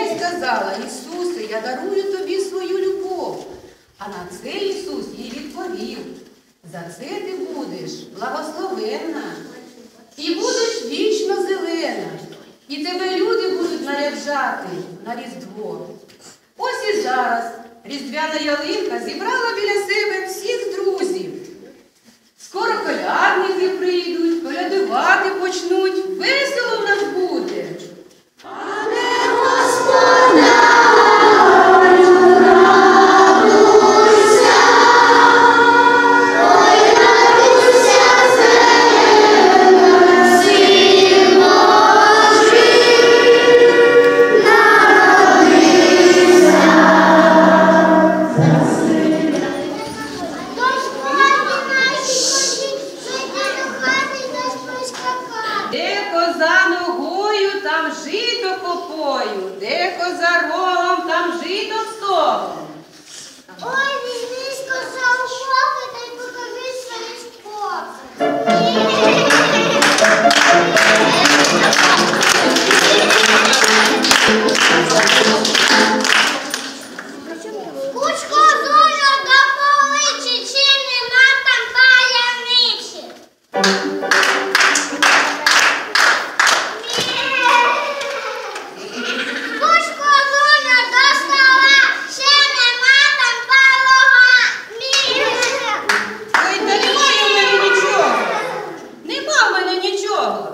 й сказала, Ісусе, я дарую тобі свою любов. А на це Ісус їй відповів, за це ти будеш благословенна і будеш вічно зелена, і тебе люди будуть наряджати на Різдво. Ось і зараз різдвяна ялинка зібрала біля себе всіх друзів. Скоро колядники прийдуть. 어.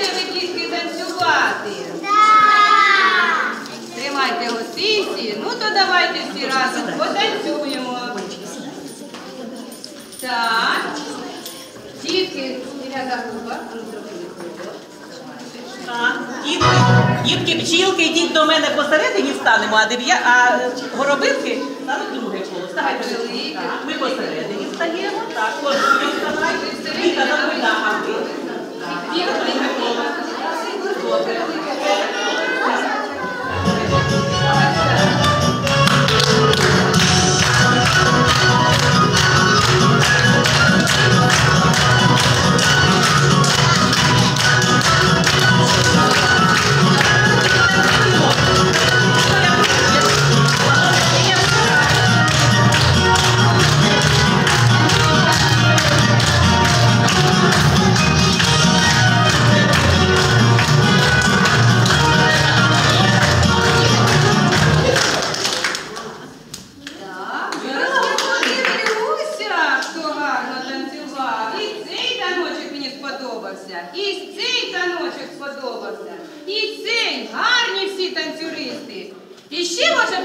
Вмієте ви дітки танцювати? Так! Тримайте гостинці, ну то давайте всі разом потанцюємо. Так. Дітки, яка група? Дітки, пчілки, йдіть до мене посередині станемо, а дев'я, а горобинки стануть друге коло. Ми посередині стаємо. Так, ось вставайте. Віка, запитаємо. Via clima, seguro,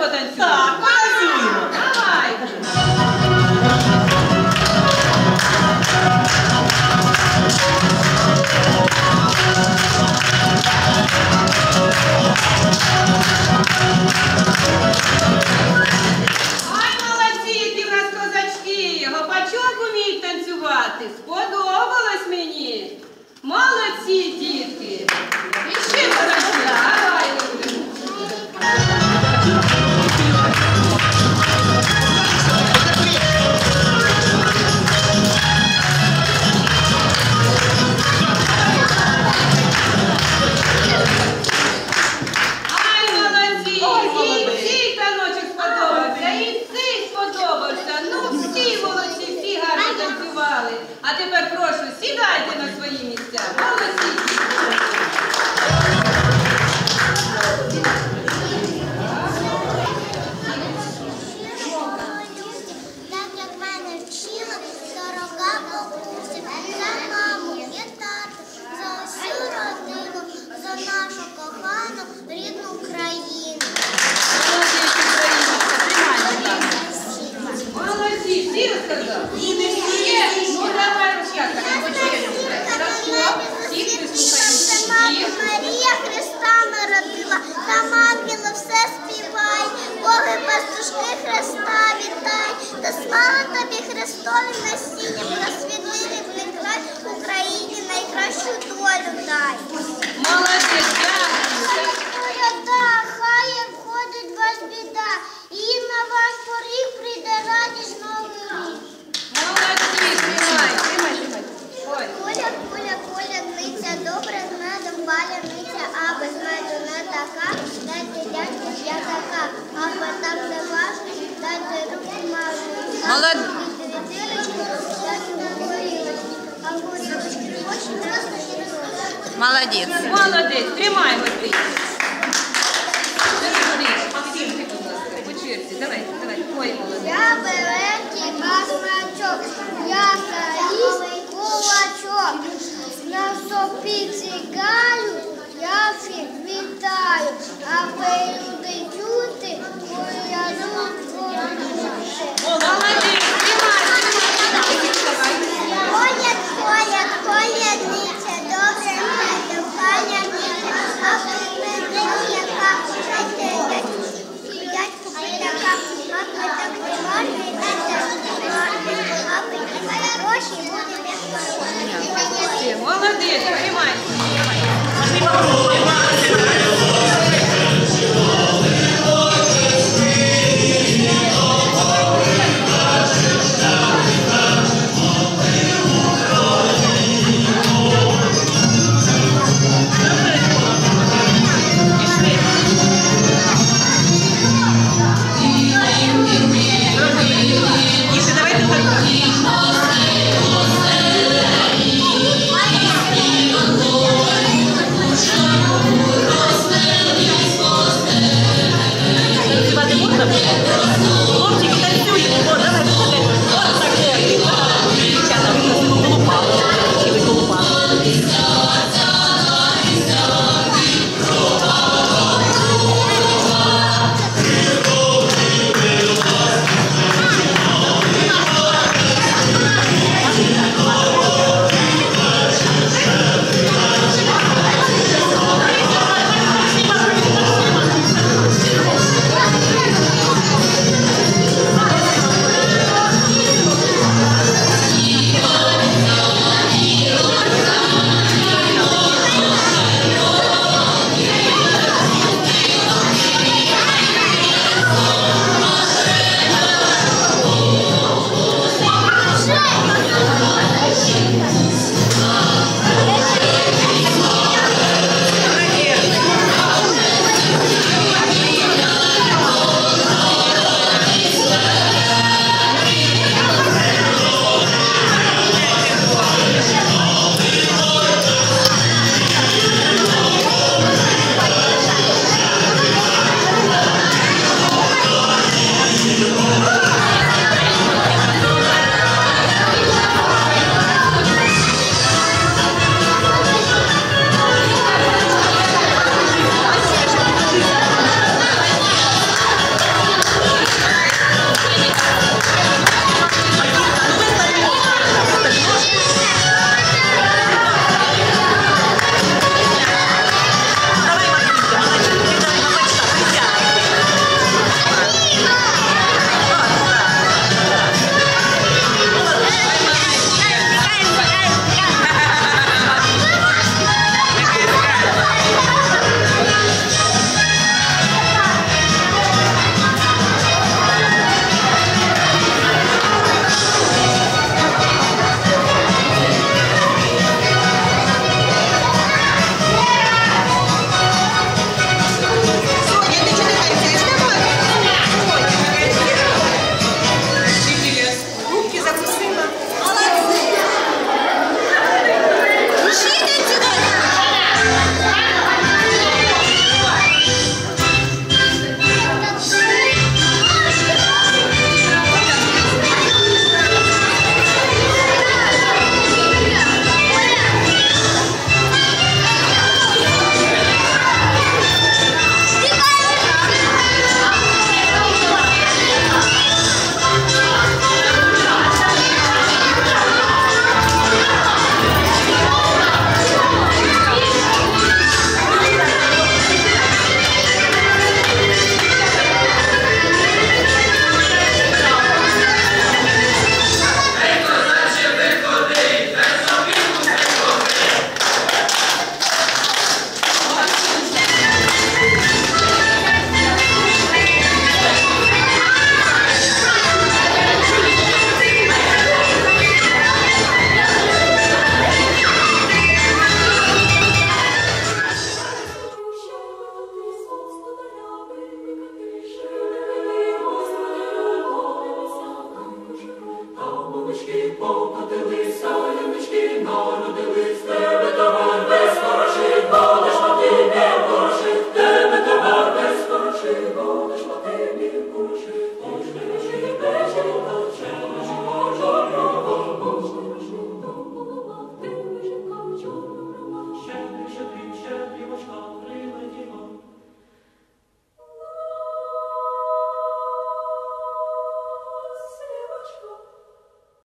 在这里。Що долю дай. Молодець. Молодець. Тримаємо ти. По черзі. Давайте, Я великий кулачок. На сопі цигаю я всіх вітаю. А люди чути, бо я люблю. Молодець. Гроші будуть Молодець, приймай.